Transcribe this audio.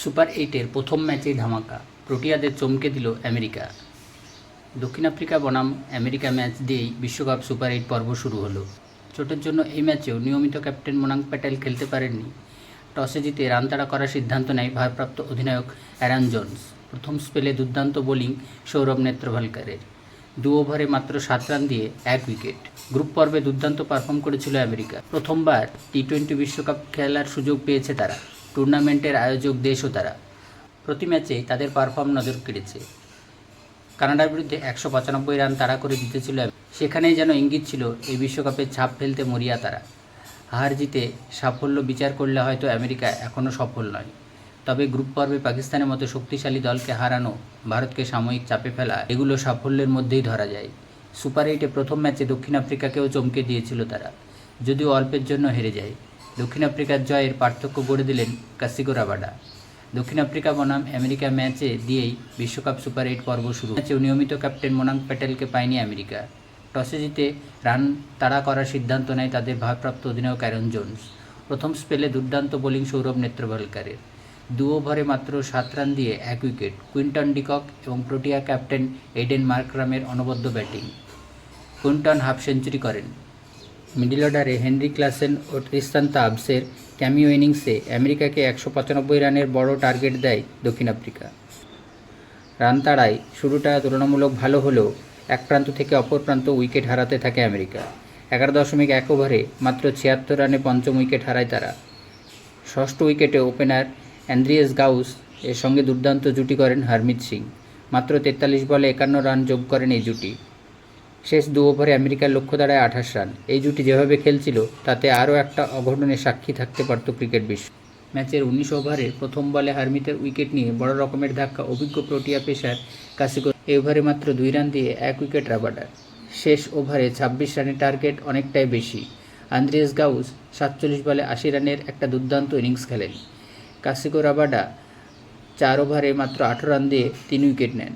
Super এইটের প্রথম ম্যাচেই ধামাকা। প্রোটিয়াদের চমকে দিল আমেরিকা। দক্ষিণ আফ্রিকা বনাম আমেরিকা ম্যাচ দিয়েই বিশ্বকাপ সুপার এইট পর্ব শুরু হলো। চোটের জন্য এই ম্যাচেও নিয়মিত ক্যাপ্টেন মোনাঙ্ক প্যাটেল খেলতে পারেননি। টসে জিতে রান তাড়া করার সিদ্ধান্ত নেয় ভারপ্রাপ্ত অধিনায়ক অ্যারান জোন্স। প্রথম স্পেলে দুর্দান্ত বোলিং সৌরভ নেত্রভালকারের। দু ওভারে মাত্র সাত রান দিয়ে এক উইকেট। গ্রুপ পর্বে দুর্দান্ত পারফর্ম করেছিল আমেরিকা। প্রথমবার টি টোয়েন্টি বিশ্বকাপ খেলার সুযোগ পেয়েছে তারা। টুর্নামেন্টের আয়োজক দেশও তারা। প্রতি ম্যাচেই তাদের পারফর্ম নজর কেড়েছে। কানাডার বিরুদ্ধে একশো পঁচানব্বই রান তাড়া করে জিতেছিল সেখানেই যেন ইঙ্গিত ছিল, এই বিশ্বকাপে ছাপ ফেলতে মরিয়া তারা। হার জিতে সাফল্য বিচার করলে হয়তো আমেরিকা এখনও সফল নয়। তবে গ্রুপ পর্বে পাকিস্তানের মতো শক্তিশালী দলকে হারানো, ভারতকে সাময়িক চাপে ফেলা, এগুলো সাফল্যের মধ্যেই ধরা যায়। সুপার এইটে প্রথম ম্যাচে দক্ষিণ আফ্রিকাকেও চমকে দিয়েছিল তারা, যদিও অল্পের জন্য হেরে যায়। দক্ষিণ আফ্রিকার জয়ের পার্থক্য গড়ে দিলেন কাসিকো রাবাডা। দক্ষিণ আফ্রিকা বনাম আমেরিকা ম্যাচে দিয়েই বিশ্বকাপ সুপার এইট পর্ব শুরু। ম্যাচেও নিয়মিত ক্যাপ্টেন মোনাঙ্ক প্যাটেলকে পায়নি আমেরিকা। টসে জিতে রান তাড়া করার সিদ্ধান্ত নেয় তাদের ভারপ্রাপ্ত অধিনায়ক অ্যারন জোন্স। প্রথম স্পেলে দুর্দান্ত বোলিং সৌরভ নেত্রভালকারের দু ওভারে মাত্র সাত রান দিয়ে এক উইকেট। কুইন্টন ডিকক এবং প্রোটিয়া ক্যাপ্টেন এডেন মার্করামের অনবদ্য ব্যাটিং। কুইন্টন হাফ সেঞ্চুরি করেন। মিডল অর্ডারে হেনরি ক্লাসেন ও ট্রিস্তান তাবসের ক্যামিও ইনিংসে আমেরিকাকে একশো পঁচানব্বই রানের বড় টার্গেট দেয় দক্ষিণ আফ্রিকা। রান তাড়ায় শুরুটা তুলনামূলক ভালো হলেও এক প্রান্ত থেকে অপর প্রান্ত উইকেট হারাতে থাকে আমেরিকা। এগারো দশমিক এক ওভারে মাত্র ছিয়াত্তর রানে পঞ্চম উইকেট হারায় তারা। ষষ্ঠ উইকেটে ওপেনার অ্যান্দ্রিয়াস গাউস এর সঙ্গে দুর্দান্ত জুটি করেন হারমিত সিং। মাত্র তেতাল্লিশ বলে একান্ন রান যোগ করেন এই জুটি। শেষ দু ওভারে আমেরিকার লক্ষ্য দাঁড়ায় আঠাশ রান। এই জুটি যেভাবে খেলছিল, তাতে আরও একটা অঘটনের সাক্ষী থাকতে পারত ক্রিকেট বিশ্ব। ম্যাচের উনিশ ওভারে প্রথম বলে হারমিতের উইকেট নিয়ে বড় রকমের ধাক্কা অভিজ্ঞ প্রোটিয়া পেসার কাসিকো এই ওভারে মাত্র দুই রান দিয়ে এক উইকেট রাবাডার। শেষ ওভারে ছাব্বিশ রানের টার্গেট অনেকটাই বেশি। আন্দ্রিয়াস গাউস সাতচল্লিশ বলে আশি রানের একটা দুর্দান্ত ইনিংস খেলেন। কাসিকো রাবাডা চার ওভারে মাত্র আঠারো রান দিয়ে তিন উইকেট নেন।